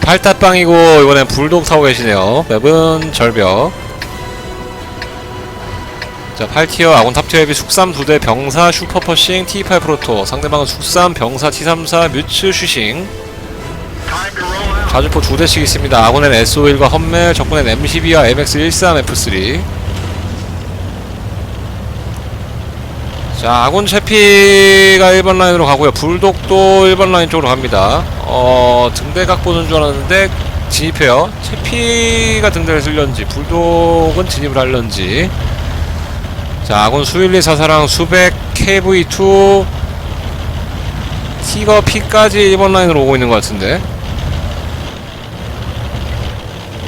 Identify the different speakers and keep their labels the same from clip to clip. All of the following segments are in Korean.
Speaker 1: 팔타빵이고 이번엔 불독 타고 계시네요. 맵은 절벽. 자 8티어 아군 탑티어 앱이 숙삼 2대 병사 슈퍼퍼싱 T8 프로토. 상대방은 숙삼 병사 T34 뮤츠 슈싱. 자주포 2대씩 있습니다. 아군엔 SO1과 험멜 적군엔 M12와 MX13 자 아군 채피가 1번 라인으로 가고요. 불독도 1번 라인 쪽으로 갑니다. 어 등대각 보는 줄 알았는데 진입해요. 채피가 등대를 쓸련지 불독은 진입을 할런지. 자 아군 수일리 사사랑 수백 KV2 티거 P까지 1번 라인으로 오고 있는 것 같은데.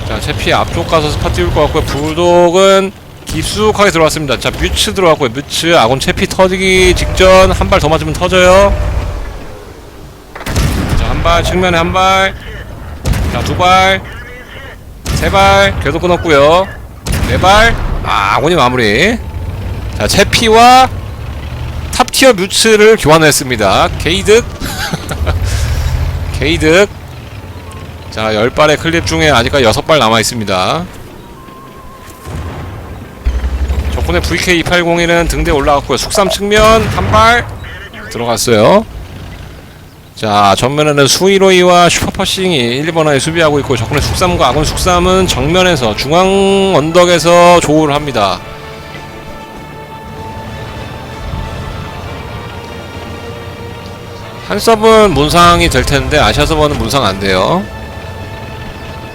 Speaker 1: 자 채피 앞쪽 가서 스파 띄울 것 같고요. 불독은 깊숙하게 들어왔습니다. 자 뮤츠 들어왔고요. 뮤츠 아군 채피 터지기 직전 한 발 더 맞으면 터져요. 자 한 발 측면에 한 발 자 두 발 세 발. 계속 끊었고요. 네 발. 아 아군이 마무리. 자 채피와 탑티어 뮤츠를 교환했습니다. 게이득. 게이득. 자 10발의 클립 중에 아직까지 6발 남아 있습니다 적군의 VK280은 등대 올라갔고요 숙삼 측면 한 발 들어갔어요 자 전면에는 수이로이와 슈퍼퍼싱이 1번화에 수비하고 있고 적군의 숙삼과 아군 숙삼은 정면에서 중앙 언덕에서 조우를 합니다 한 서브는 문상이 될 텐데 아시아 서버는 문상 안 돼요.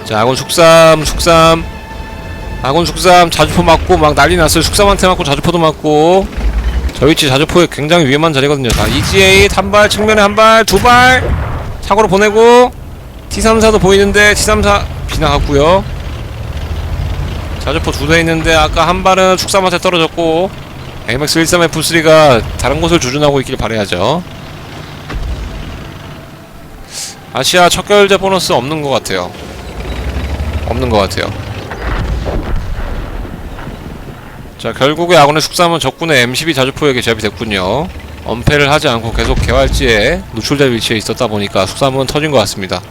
Speaker 1: 자, 아군 숙삼, 숙삼. 아군 숙삼 자주포 맞고 막 난리 났어요. 숙삼한테 맞고 자주포도 맞고. 저 위치 자주포에 굉장히 위험한 자리거든요. 자, EGA 한 발, 측면에 한 발, 두 발. 사고로 보내고 T34도 보이는데 T34 비나갔고요. 자주포 두 대 있는데 아까 한 발은 숙삼한테 떨어졌고 MX 13F3가 다른 곳을 조준하고 있길 바라야죠. 아시아 첫 결제 보너스 없는 것 같아요. 없는 것 같아요. 자, 결국에 아군의 숙삼은 적군의 M12 자주포에게 제압이 됐군요. 엄폐를 하지 않고 계속 개활지에 노출된 위치에 있었다 보니까 숙삼은 터진 것 같습니다.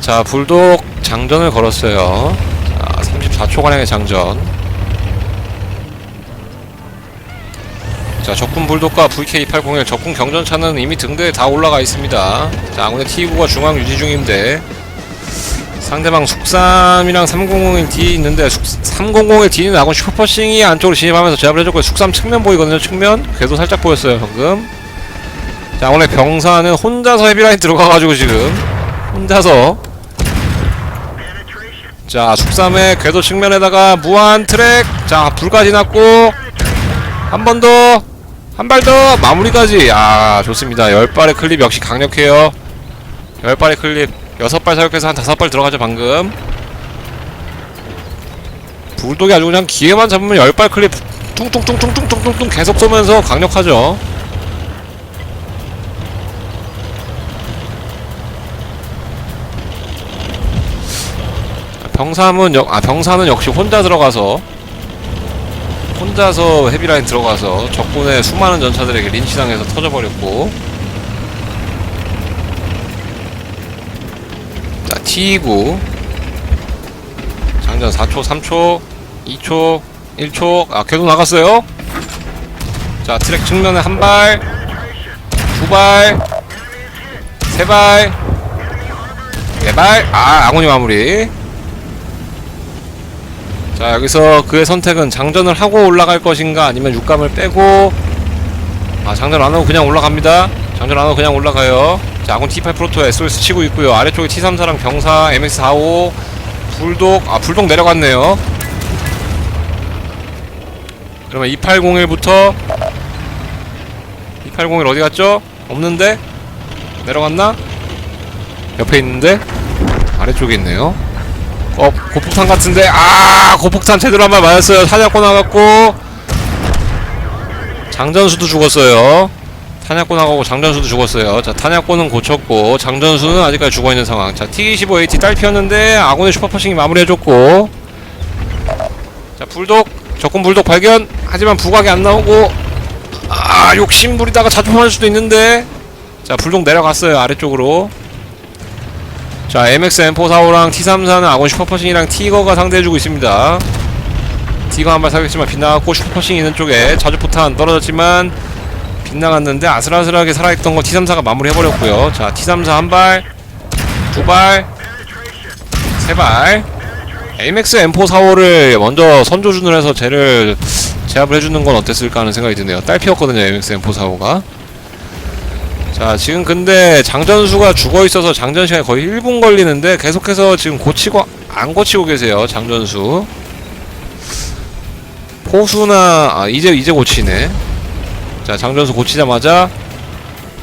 Speaker 1: 자, 불독 장전을 걸었어요. 자, 34초가량의 장전. 자 적군 불독과 VK280의 적군 경전차는 이미 등대에 다 올라가 있습니다 자 아군의 T9가 중앙 유지 중인데 상대방 숙삼이랑 300이 뒤에 있는데 숙, 300의 뒤는 아군 슈퍼싱이 안쪽으로 진입하면서 제압을 해줬고요 숙삼 측면 보이거든요 측면. 궤도 살짝 보였어요 방금. 자 아군의 병사는 혼자서 헤비라인 들어가가지고 지금 혼자서. 자 숙삼의 궤도 측면에다가 무한 트랙. 자 불까지 났고 한 번 더 한 발 더 마무리까지. 아 좋습니다. 10발의 클립 역시 강력해요. 10발의 클립 6발 사격해서 한 5발 들어가죠 방금. 불독이 아주 그냥 기회만 잡으면 10발 클립 퉁퉁퉁퉁퉁퉁퉁 계속 쏘면서 강력하죠. 병삼은 역, 아 병사는 역시 혼자 들어가서 혼자서 헤비라인 들어가서 적군의 수많은 전차들에게 린치당해서 터져버렸고 자 T9 장전 4초 3초 2초 1초. 아 궤도 나갔어요. 자 트랙 측면에 한 발 두 발 세 발 네 발. 아 아군이 마무리. 자 여기서 그의 선택은 장전을 하고 올라갈 것인가 아니면 육감을 빼고. 아 장전 안 하고 그냥 올라갑니다. 장전 안 하고 그냥 올라가요 자 아군 T8 프로토 SOS 치고 있고요 아래쪽에 T34랑 병사 MX45 불독 아 불독 내려갔네요 그러면 2801부터 2801 어디 갔죠? 없는데? 내려갔나? 옆에 있는데? 아래쪽에 있네요 어, 고폭탄 같은데, 아, 고폭탄 제대로 한 발 맞았어요. 탄약고 나갔고, 장전수도 죽었어요. 탄약고 나가고 장전수도 죽었어요. 자, 탄약고는 고쳤고, 장전수는 아직까지 죽어있는 상황. 자, T25AT 딸피었는데, 아군의 슈퍼퍼싱이 마무리해줬고, 자, 불독, 적군 불독 발견! 하지만 부각이 안 나오고, 아, 욕심 부리다가 자주 맞을 수도 있는데, 자, 불독 내려갔어요. 아래쪽으로. 자 MX M445랑 T34는 아군 슈퍼퍼싱이랑 티거가 상대해주고 있습니다 티거 한 발 사격했지만 빗나갔고 슈퍼퍼싱 있는 쪽에 자주포탄 떨어졌지만 빗나갔는데 아슬아슬하게 살아있던 거 T34가 마무리해버렸고요. 자 T34 한발 두발 세발. AMX M445를 먼저 선조준을 해서 쟤를 제압을 해주는 건 어땠을까 하는 생각이 드네요. 딸피였거든요 AMX M445가. 자 지금 근데 장전수가 죽어있어서 장전 시간이 거의 1분 걸리는데 계속해서 지금 고치고 안 고치고 계세요 장전수. 포수나 아 이제 이제 고치네 자 장전수 고치자마자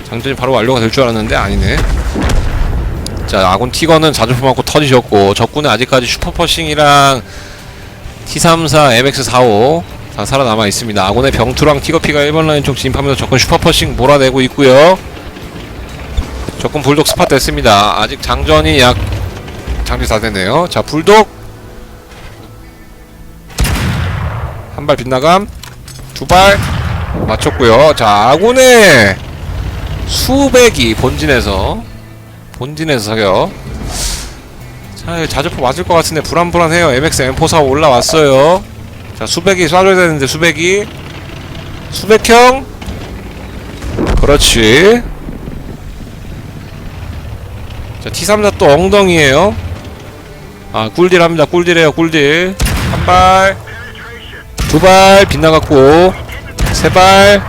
Speaker 1: 장전이 바로 완료가 될 줄 알았는데 아니네. 자 아군 티거는 자주포 맞고 터지셨고 적군은 아직까지 슈퍼퍼싱이랑 T34 MX45 다 살아남아 있습니다. 아군의 병투랑 티거피가 1번 라인 쪽 진입하면서 적군 슈퍼퍼싱 몰아내고 있고요. 적군 불독 스팟 됐습니다. 아직 장전이 약 장비 다 됐네요. 자 불독! 한 발 빗나감. 두발 맞췄고요. 자 아군의 수백이 본진에서 본진에서 사격 자 자주포 맞을 것 같은데 불안불안해요. MX M445 올라왔어요. 자 수백이 쏴줘야 되는데 수백이. 수백형? 그렇지. 자 T34 또 엉덩이에요. 아 꿀딜 합니다. 꿀딜해요 꿀딜. 한 발. 두 발 빗나갔고 세발.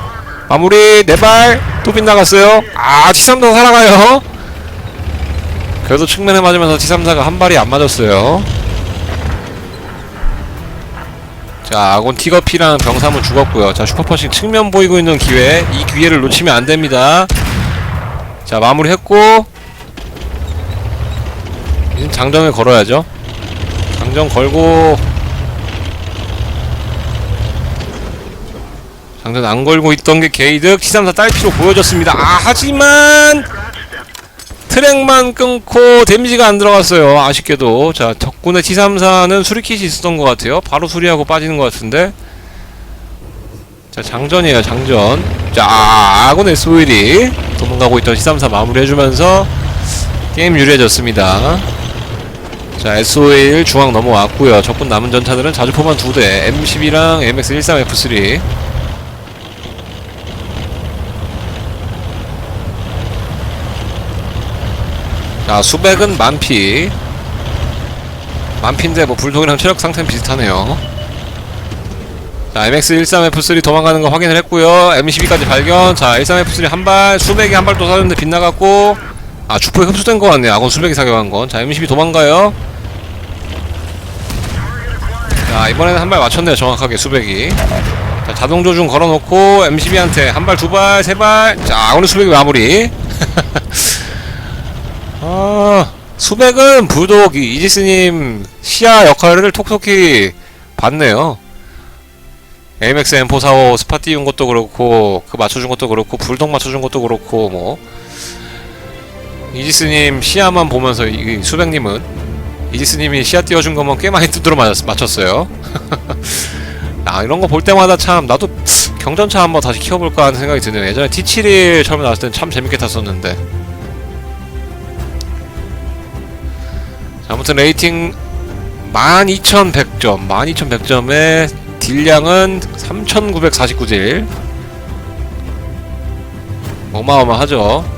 Speaker 1: 마무리 네발. 또 빗나갔어요. 아 T34 살아가요. 그래도 측면에 맞으면서 T34가 한 발이 안 맞았어요. 자 아곤 티거피랑 병사문 죽었고요. 자 슈퍼퍼싱 측면 보이고 있는 기회. 이 기회를 놓치면 안됩니다. 자 마무리했고. 이제 장전을 걸어야죠. 장전 걸고 장전 안 걸고 있던 게 게이득 T34 딸피로 보여졌습니다. 아 하지만 트랙만 끊고 데미지가 안 들어갔어요. 아쉽게도. 자 적군의 T34는 수리킷이 있었던 것 같아요. 바로 수리하고 빠지는 것 같은데. 자 장전이에요 장전. 자 아군 SO일이 도망가고 있던 T34 마무리해주면서 게임 유리해졌습니다. 자 SO일 중앙 넘어왔고요. 적군 남은 전차들은 자주포만 두대 M12랑 MX13F3 자 수백은 만피. 만피인데 뭐 불독이랑 체력 상태는 비슷하네요. 자 MX13F3 도망가는 거 확인을 했고요. M12까지 발견. 자 13F3 한발 수백이 한 발또 쐈는데 빗나갔고. 아 주포에 흡수된 거 같네 아군 수백이 사격한 건자 M12 도망가요. 자 이번에는 한 발 맞췄네요 정확하게 수백이. 자 자동 조준 걸어놓고 M12한테 한 발 두 발 세 발자 아군의 수백이 마무리 아, 수백은 부독이 이지스님 시야 역할을 톡톡히 봤네요. AMX M445 스파 띄운 것도 그렇고 그 맞춰준 것도 그렇고 불독 맞춰준 것도 그렇고 뭐 이지스님 시야만 보면서 이 수백님은 이지스님이 시야 띄워준 거면 꽤 많이 두드러 맞았, 맞췄어요. 아 이런 거 볼 때마다 참 나도 경전차 한번 다시 키워볼까 하는 생각이 드네요. 예전에 T71 처음에 나왔을 땐 참 재밌게 탔었는데 자, 아무튼 레이팅 12,100점, 12,100점에 딜량은 3,949딜. 어마어마하죠.